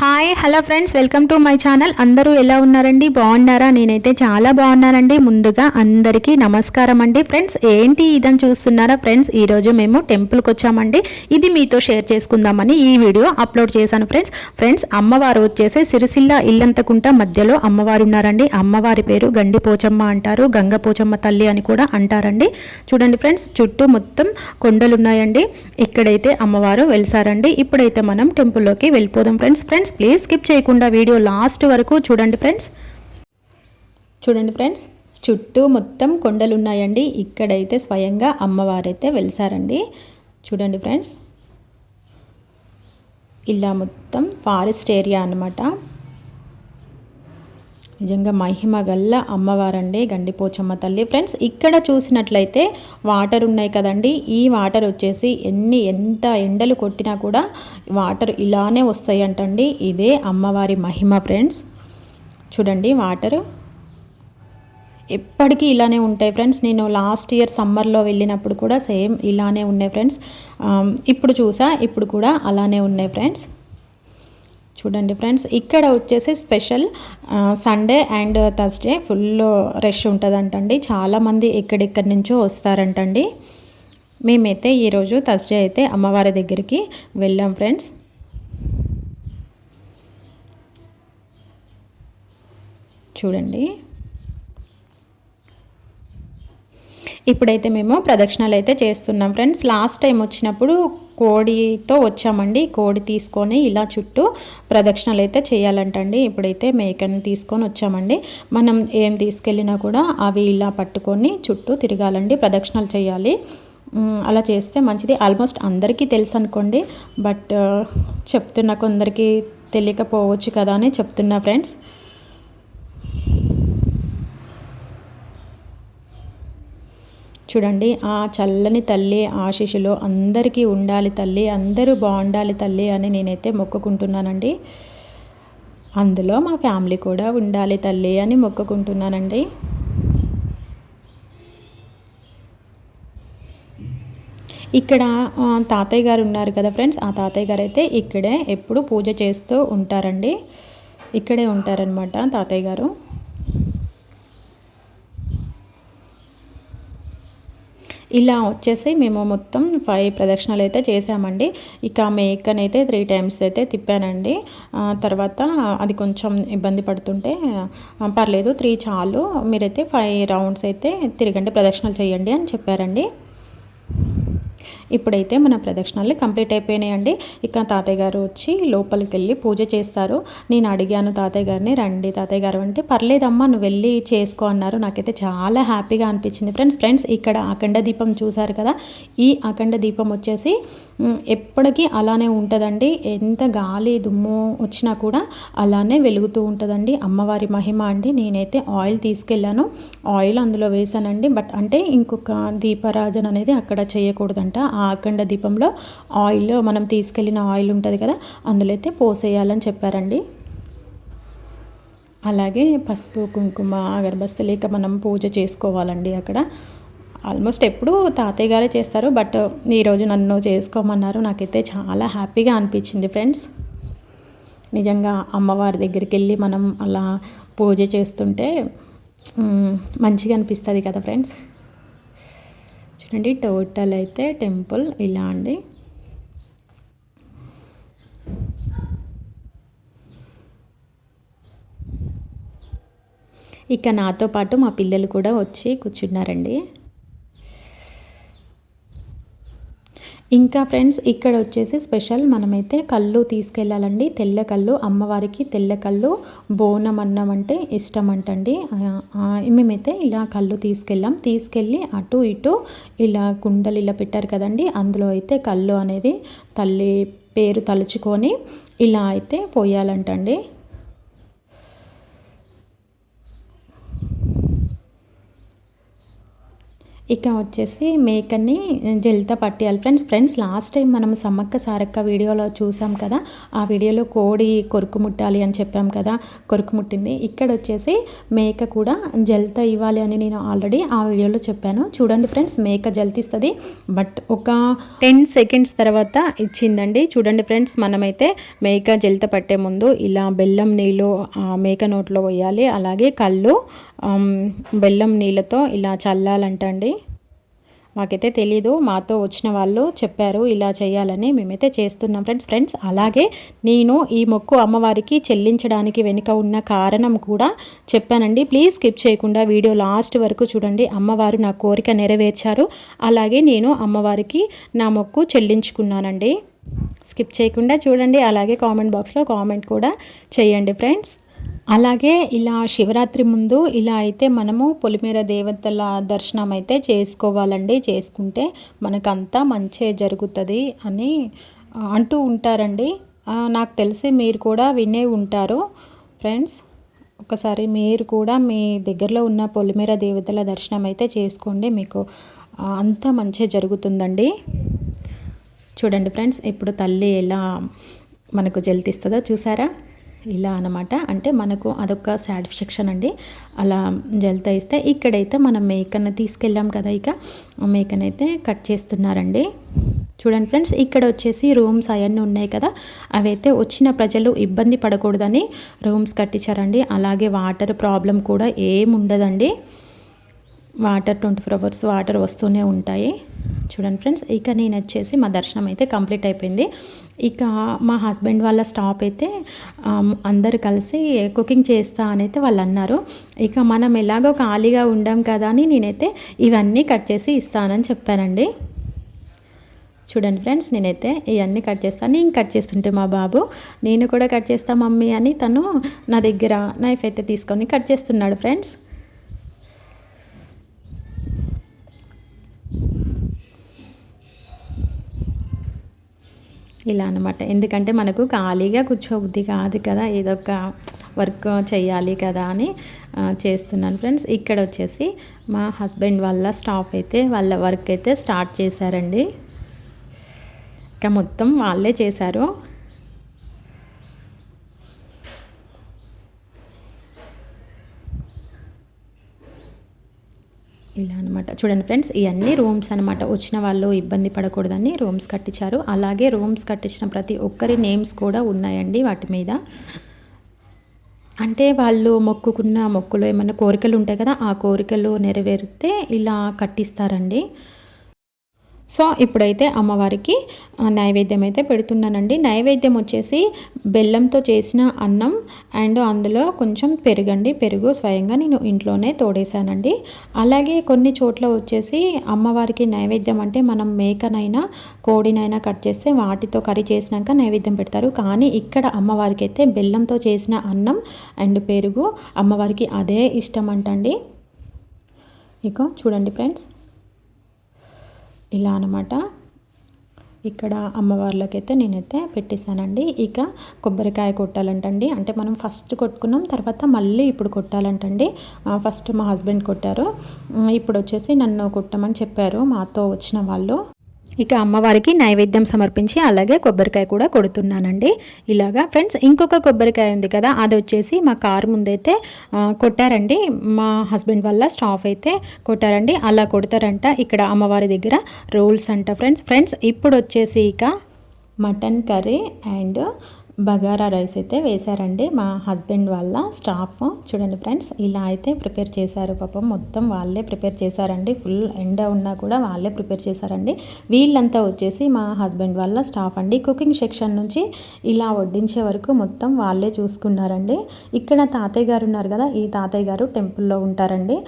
Hi hello friends welcome to my channel అందరూ ఎలా ఉన్నారండి? బాగున్నారా? నేనైతే చాలా బాగున్నానండి. ముందుగా అందరికీ నమస్కారం అండి. ఫ్రెండ్స్ ఏంటి ఇదని చూస్తున్నారా ఫ్రెండ్స్ ఈరోజు మేము టెంపుల్కి వచ్చామండి. ఇది మీతో షేర్ చేసుకుందామని ఈ వీడియో అప్లోడ్ చేశాను ఫ్రెండ్స్ ఫ్రెండ్స్ అమ్మవారు వచ్చేసి సిరిసిల్ల ఇల్లంతకుంట మధ్యలో అమ్మవారు ఉన్నారండి. అమ్మవారి పేరు గండి పోచమ్మ అంటారు. గంగ పోచమ్మ తల్లి అని కూడా అంటారండి. చూడండి ఫ్రెండ్స్ చుట్టూ మొత్తం కొండలు ఉన్నాయండి ఇక్కడైతే అమ్మవారు వెలిసారండి. ఇప్పుడైతే మనం టెంపుల్లోకి వెళ్ళిపోదాం ఫ్రెండ్స్ ఫ్రెండ్స్ ప్లీజ్ స్కిప్ చేయకుండా వీడియో లాస్ట్ వరకు చూడండి ఫ్రెండ్స్ చూడండి ఫ్రెండ్స్ చుట్టూ మొత్తం కొండలు ఉన్నాయండి ఇక్కడైతే స్వయంగా అమ్మవారైతే వెలిసారండి. చూడండి ఫ్రెండ్స్ ఇలా మొత్తం ఫారెస్ట్ ఏరియా అన్నమాట. నిజంగా మహిమ గల్ల అమ్మవారండి గండిపోచమ్మ తల్లి. ఫ్రెండ్స్ ఇక్కడ చూసినట్లయితే వాటర్ ఉన్నాయి కదండి. ఈ వాటర్ వచ్చేసి ఎన్ని ఎంత ఎండలు కొట్టినా కూడా వాటర్ ఇలానే వస్తాయి అంటండి ఇదే అమ్మవారి మహిమ ఫ్రెండ్స్. చూడండి వాటర్. ఎప్పటికీ ఇలానే ఉంటాయి ఫ్రెండ్స్. నేను లాస్ట్ ఇయర్ సమ్మర్లో వెళ్ళినప్పుడు కూడా సేమ్ ఇలానే ఉన్నాయి ఫ్రెండ్స్. ఇప్పుడు చూసా ఇప్పుడు కూడా అలానే ఉన్నాయి ఫ్రెండ్స్. చూడండి ఫ్రెండ్స్ ఇక్కడ వచ్చేసి special Sunday and Thursday full rush ఉంటుందంటండి. చాలామంది ఎక్కడెక్కడి నుంచో వస్తారంటండి. మేమైతే ఈరోజు థర్స్డే అయితే అమ్మవారి దగ్గరికి వెళ్ళాం ఫ్రెండ్స్. చూడండి. ఇప్పుడైతే మేము ప్రదక్షిణలు అయితే చేస్తున్నాం ఫ్రెండ్స్. లాస్ట్ టైం వచ్చినప్పుడు కోడితో వచ్చామండి. కోడి తీసుకొని ఇలా చుట్టూ ప్రదక్షిణలు అయితే చేయాలంటండి. ఇప్పుడైతే మేకని తీసుకొని వచ్చామండి. మనం ఏం తీసుకెళ్ళినా కూడా అవి ఇలా పట్టుకొని చుట్టూ తిరగాలండి. ప్రదక్షిణలు చేయాలి. అలా చేస్తే మంచిది. ఆల్మోస్ట్ అందరికీ తెలుసు అనుకోండి. బట్ చెప్తున్న కొందరికి తెలియకపోవచ్చు కదా అని చెప్తున్నా ఫ్రెండ్స్. చూడండి ఆ చల్లని తల్లి ఆశీషులు అందరికీ ఉండాలి తల్లి అందరూ బాగుండాలి తల్లి అని నేనైతే మొక్కుకుంటున్నానండి. అందులో మా ఫ్యామిలీ కూడా ఉండాలి తల్లి అని మొక్కుకుంటున్నానండి. ఇక్కడ తాతయ్య గారు ఉన్నారు కదా ఫ్రెండ్స్ ఆ తాతయ్య గారు అయితే ఇక్కడే ఎప్పుడు పూజ చేస్తూ ఉంటారండి. ఇక్కడే ఉంటారనమాట తాతయ్య గారు. ఇలా వచ్చేసి మేము మొత్తం ఫైవ్ ప్రదక్షిణలు అయితే చేసామండి ఇక మేకనైతే త్రీ టైమ్స్ అయితే తిప్పానండి. తర్వాత అది కొంచెం ఇబ్బంది పడుతుంటే పర్లేదు త్రీ చాలు. మీరైతే ఫైవ్ రౌండ్స్ అయితే తిరగండి ప్రదక్షిణలు చేయండి అని చెప్పారండి. ఇప్పుడైతే మన ప్రదక్షిణాలు కంప్లీట్ అయిపోయినాయండి. ఇక తాతయ్య గారు వచ్చి లోపలికి వెళ్ళి పూజ చేస్తారు. నేను అడిగాను తాతయ్య గారిని రండి తాతయ్య గారు. అంటే పర్లేదమ్మా నువ్వు వెళ్ళి చేసుకో అన్నారు. నాకైతే చాలా హ్యాపీగా అనిపించింది. ఫ్రెండ్స్ ఫ్రెండ్స్ ఇక్కడ అఖండ దీపం చూశారు కదా? ఈ అఖండ దీపం వచ్చేసి ఎప్పటికీ అలానే ఉంటుందండి. ఎంత గాలి దుమ్ము వచ్చినా కూడా అలానే వెలుగుతూ ఉంటుందండి. అమ్మవారి మహిమ అండి. నేనైతే ఆయిల్ తీసుకెళ్ళాను. ఆయిల్ అందులో వేసానండి. బట్ అంటే ఇంకొక దీపరాజన అనేది అక్కడ చేయకూడదంట. ఆ అఖండ దీపంలో ఆయిల్ మనం తీసుకెళ్ళిన ఆయిల్ ఉంటుంది కదా అందులో అయితే పోసేయాలని చెప్పారండి. అలాగే పసుపు కుంకుమ అగరబస్తి లేక మనం పూజ చేసుకోవాలండి అక్కడ. ఆల్మోస్ట్ ఎప్పుడు తాతయ్య గారే చేస్తారు బట్ ఈరోజు నన్ను చేసుకోమన్నారు. నాకైతే చాలా హ్యాపీగా అనిపించింది ఫ్రెండ్స్. నిజంగా అమ్మవారి దగ్గరికి వెళ్ళి మనం అలా పూజ చేస్తుంటే మంచిగా అనిపిస్తుంది కదా ఫ్రెండ్స్. చూడండి టోటల్ అయితే టెంపుల్ ఇలా అండి. ఇక నాతో పాటు మా పిల్లలు కూడా వచ్చి కూర్చున్నారండి. ఇంకా ఫ్రెండ్స్ ఇక్కడ వచ్చేసి స్పెషల్ మనమైతే కళ్ళు తీసుకెళ్ళాలండి. తెల్ల కళ్ళు అమ్మవారికి తెల్ల కళ్ళు బోనం అన్నం అంటే ఇష్టం అంటండి మేమైతే ఇలా కళ్ళు తీసుకెళ్ళాం. తీసుకెళ్ళి అటు ఇటు ఇలా కుండలు ఇలా పెట్టారు కదండి. అందులో అయితే కళ్ళు అనేది తల్లి పేరు తలుచుకొని ఇలా అయితే పోయాలంటండి. ఇక వచ్చేసి మేకని జెల్తో పట్టేయాలి. ఫ్రెండ్స్ ఫ్రెండ్స్ లాస్ట్ టైం మనం సమ్మక్క సారక్క వీడియోలో చూసాం కదా ఆ వీడియోలో కోడి కొరుకు ముట్టాలి అని చెప్పాం కదా కొరుకు ముట్టింది. ఇక్కడ వచ్చేసి మేక కూడా జల్త ఇవ్వాలి అని నేను ఆల్రెడీ ఆ వీడియోలో చెప్పాను. చూడండి ఫ్రెండ్స్ మేక జల్తిస్తుంది బట్ ఒక టెన్ సెకండ్స్ తర్వాత ఇచ్చిందండి. చూడండి ఫ్రెండ్స్ మనమైతే మేక జల్త పట్టే ముందు ఇలా బెల్లం నీళ్ళు మేక నోట్లో పోయాలి. అలాగే కళ్ళు బెల్లం నీళ్ళతో ఇలా చల్లాలంటండి. మాకైతే తెలీదు. మాతో వచ్చిన వాళ్ళు చెప్పారు ఇలా చేయాలని మేమైతే చేస్తున్నాం ఫ్రెండ్స్ ఫ్రెండ్స్ అలాగే నేను ఈ మొక్కు అమ్మవారికి చెల్లించడానికి వెనుక ఉన్న కారణం కూడా చెప్పానండి. ప్లీజ్ స్కిప్ చేయకుండా వీడియో లాస్ట్ వరకు చూడండి. అమ్మవారు నా కోరిక నెరవేర్చారు. అలాగే నేను అమ్మవారికి నా మొక్కు చెల్లించుకున్నానండి. స్కిప్ చేయకుండా చూడండి. అలాగే కామెంట్ బాక్స్లో కామెంట్ కూడా చేయండి ఫ్రెండ్స్ అలాగే ఇలా శివరాత్రి ముందు ఇలా అయితే మనము పొలిమేర దేవతల దర్శనం అయితే చేసుకోవాలండి. చేసుకుంటే మనకంతా మంచి జరుగుతుంది అని అంటూ ఉంటారండి. నాకు తెలిసి మీరు కూడా వినే ఉంటారు ఫ్రెండ్స్. ఒకసారి మీరు కూడా మీ దగ్గరలో ఉన్న పొలిమేర దేవతల దర్శనం అయితే చేసుకోండి. మీకు అంతా మంచిగా జరుగుతుందండి. చూడండి ఫ్రెండ్స్ ఇప్పుడు తల్లి ఎలా మనకు జల్తిస్తుందో చూసారా? ఇలా అనమాట అంటే మనకు అదొక సాటిస్ఫాక్షన్ అండి. అలా జల్తా ఇస్తే ఇక్కడైతే మనం మేకను తీసుకెళ్ళాం కదా ఇక. మేకనైతే కట్ చేస్తున్నారండి. చూడండి ఫ్రెండ్స్ ఇక్కడ వచ్చేసి రూమ్స్ అవన్నీ ఉన్నాయి కదా. అవైతే వచ్చిన ప్రజలు ఇబ్బంది పడకూడదని రూమ్స్ కట్టించారండి. అలాగే వాటర్ ప్రాబ్లం కూడా ఏముండదండి. ఉండదండి water twenty four hours water వస్తూనే ఉంటాయి. చూడండి ఫ్రెండ్స్ ఇక నేను వచ్చేసి మా దర్శనం అయితే కంప్లీట్ అయిపోయింది. ఇక మా హస్బెండ్ వాళ్ళ స్టాప్ అయితే అందరు కలిసి కుకింగ్ చేస్తా అనైతే వాళ్ళు అన్నారు. ఇక మనం ఎలాగో ఖాళీగా ఉండాం కదా అని నేనైతే ఇవన్నీ కట్ చేసి ఇస్తానని చెప్పానండి. చూడండి ఫ్రెండ్స్ నేనైతే ఇవన్నీ కట్ చేస్తాను నేను కట్ చేస్తుంటే మా బాబు నేను కూడా కట్ చేస్తా మమ్మీ అని తను నా దగ్గర నైఫ్ అయితే తీసుకొని కట్ చేస్తున్నాడు ఫ్రెండ్స్. ఇలా అనమాట ఎందుకంటే మనకు ఖాళీగా కూర్చోబుద్ధి కాదు కదా ఏదో ఒక వర్క్ చేయాలి కదా అని చేస్తున్నాను ఫ్రెండ్స్. ఇక్కడ వచ్చేసి మా హస్బెండ్ వాళ్ళ స్టాఫ్ అయితే వాళ్ళ వర్క్ అయితే స్టార్ట్ చేశారండి. ఇంకా మొత్తం వాళ్ళే చేశారు. ఇలా అనమాట చూడండి ఫ్రెండ్స్ ఇవన్నీ రూమ్స్ అనమాట వచ్చిన వాళ్ళు ఇబ్బంది పడకూడదని రూమ్స్ కట్టించారు. అలాగే రూమ్స్ కట్టించిన ప్రతి ఒక్కరి నేమ్స్ కూడా ఉన్నాయండి వాటి మీద. అంటే వాళ్ళు మొక్కుకున్న మొక్కులు ఏమైనా కోరికలు ఉంటాయి కదా ఆ కోరికలు నెరవేరితే ఇలా కట్టిస్తారండి. సో ఇప్పుడైతే అమ్మవారికి నైవేద్యం అయితే పెడుతున్నానండి. నైవేద్యం వచ్చేసి బెల్లంతో చేసిన అన్నం అండ్ అందులో కొంచెం పెరుగండి. పెరుగు స్వయంగా నేను ఇంట్లోనే తోడేశానండి. అలాగే కొన్ని చోట్ల వచ్చేసి అమ్మవారికి నైవేద్యం అంటే మనం మేకనైనా కోడినైనా కట్ చేస్తే వాటితో కర్రీ చేసినాక నైవేద్యం పెడతారు. కానీ ఇక్కడ అమ్మవారికి అయితే బెల్లంతో చేసిన అన్నం అండ్ పెరుగు అమ్మవారికి అదే ఇష్టం అంటండి. ఇక చూడండి ఫ్రెండ్స్. ఇలా అనమాట ఇక్కడ అమ్మవార్లకైతే నేనైతే పెట్టేశానండి. ఇక కొబ్బరికాయ కొట్టాలంటండి. అంటే మనం ఫస్ట్ కొట్టుకున్నాం తర్వాత మళ్ళీ ఇప్పుడు కొట్టాలంటండి. ఫస్ట్ మా హస్బెండ్ కొట్టారు. ఇప్పుడు వచ్చేసి నన్ను కొట్టమని చెప్పారు మాతో వచ్చిన వాళ్ళు. ఇక అమ్మవారికి నైవేద్యం సమర్పించి అలాగే కొబ్బరికాయ కూడా కొడుతున్నానండి. ఇలాగా ఫ్రెండ్స్ ఇంకొక కొబ్బరికాయ ఉంది కదా అది వచ్చేసి మా కారు ముందైతే కొట్టారండి. మా హస్బెండ్ వల్ల స్టాఫ్ అయితే కొట్టారండి. అలా కొడతారంట ఇక్కడ అమ్మవారి దగ్గర రూల్స్ అంట ఫ్రెండ్స్. ఫ్రెండ్స్ ఇప్పుడు వచ్చేసి ఇక mutton curry and bagara rice అయితే వేశారండి. మా హస్బెండ్ వాళ్ళ స్టాఫ్. చూడండి ఫ్రెండ్స్ ఇలా అయితే ప్రిపేర్ చేశారు పాపం. మొత్తం వాళ్ళే ప్రిపేర్ చేశారండి. ఫుల్ ఎండ ఉన్నా కూడా వాళ్ళే ప్రిపేర్ చేశారండి. వీళ్ళంతా వచ్చేసి మా హస్బెండ్ వాళ్ళ స్టాఫ్ అండి. కుకింగ్ సెక్షన్ నుంచి ఇలా వడ్డించే వరకు మొత్తం వాళ్ళే చూసుకున్నారండి. ఇక్కడ తాతయ్య గారు ఉన్నారు కదా ఈ తాతయ్య గారు టెంపుల్లో ఉంటారండి.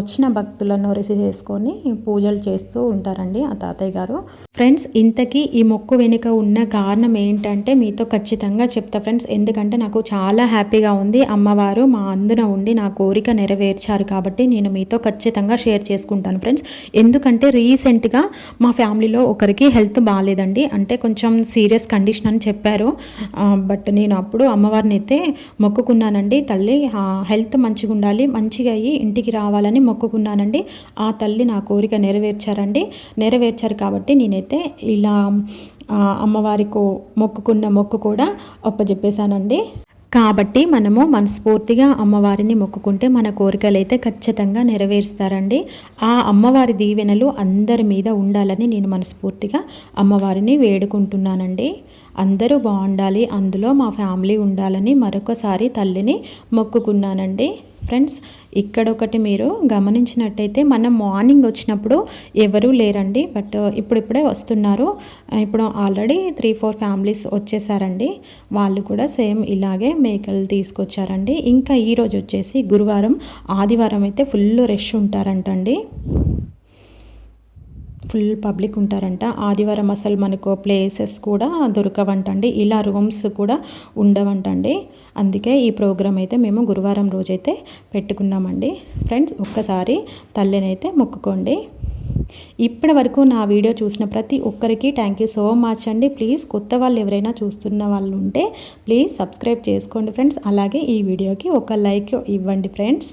వచ్చిన భక్తులను రిసీవ్ చేసుకొని పూజలు చేస్తూ ఉంటారండి ఆ తాతయ్య గారు. ఫ్రెండ్స్ ఇంతకీ ఈ మొక్కు వెనుక ఉన్న కారణం ఏంటంటే మీతో ఖచ్చితంగా ఖచ్చితంగా చెప్తా ఫ్రెండ్స్. ఎందుకంటే నాకు చాలా హ్యాపీగా ఉంది. అమ్మవారు మా అందున ఉండి నా కోరిక నెరవేర్చారు కాబట్టి నేను మీతో ఖచ్చితంగా షేర్ చేసుకుంటాను ఫ్రెండ్స్. ఎందుకంటే రీసెంట్గా మా ఫ్యామిలీలో ఒకరికి హెల్త్ బాగాలేదండి అంటే కొంచెం సీరియస్ కండిషన్ అని చెప్పారు. బట్ నేను అప్పుడు అమ్మవారిని అయితే మొక్కుకున్నానండి. తల్లి హెల్త్ మంచిగా ఉండాలి మంచిగా అయ్యి ఇంటికి రావాలని మొక్కుకున్నానండి. ఆ తల్లి నా కోరిక నెరవేర్చారండి. నెరవేర్చారు కాబట్టి నేనైతే ఇలా అమ్మవారికి మొక్కుకున్న మొక్కు కూడా ఒప్పజెప్పేశానండి కాబట్టి మనము మనస్ఫూర్తిగా అమ్మవారిని మొక్కుకుంటే మన కోరికలు అయితే ఖచ్చితంగా నెరవేరుస్తారండి. ఆ అమ్మవారి దీవెనలు అందరి మీద ఉండాలని నేను మనస్ఫూర్తిగా అమ్మవారిని వేడుకుంటున్నానండి. అందరూ బాగుండాలి అందులో మా ఫ్యామిలీ ఉండాలని మరొకసారి తల్లిని మొక్కుకున్నానండి. ఫ్రెండ్స్ ఇక్కడ ఒకటి మీరు గమనించినట్టయితే మనం మార్నింగ్ వచ్చినప్పుడు ఎవరూ లేరండి బట్ ఇప్పుడిప్పుడే వస్తున్నారు. ఇప్పుడు ఆల్రెడీ త్రీ ఫోర్ ఫ్యామిలీస్ వచ్చేసారండి. వాళ్ళు కూడా సేమ్ ఇలాగే మేకలు తీసుకొచ్చారండి. ఇంకా ఈరోజు వచ్చేసి గురువారం ఆదివారం అయితే ఫుల్ రష్ ఉంటారంటండి. ఫుల్ పబ్లిక్ ఉంటారంట. ఆదివారం అసలు మనకు ప్లేసెస్ కూడా దొరకవంటండి. ఇలా రూమ్స్ కూడా ఉండవంటండి. అందుకే ఈ ప్రోగ్రామ్ అయితే మేము గురువారం రోజైతే పెట్టుకున్నామండి. ఫ్రెండ్స్ ఒక్కసారి తల్లినైతే మొక్కుకోండి. ఇప్పటి వరకు నా వీడియో చూసిన ప్రతి ఒక్కరికి థ్యాంక్ యూ సో మచ్ అండి. ప్లీజ్ కొత్త వాళ్ళు ఎవరైనా చూస్తున్న వాళ్ళు ఉంటే ప్లీజ్ సబ్స్క్రైబ్ చేసుకోండి ఫ్రెండ్స్. అలాగే ఈ వీడియోకి ఒక లైక్ ఇవ్వండి ఫ్రెండ్స్.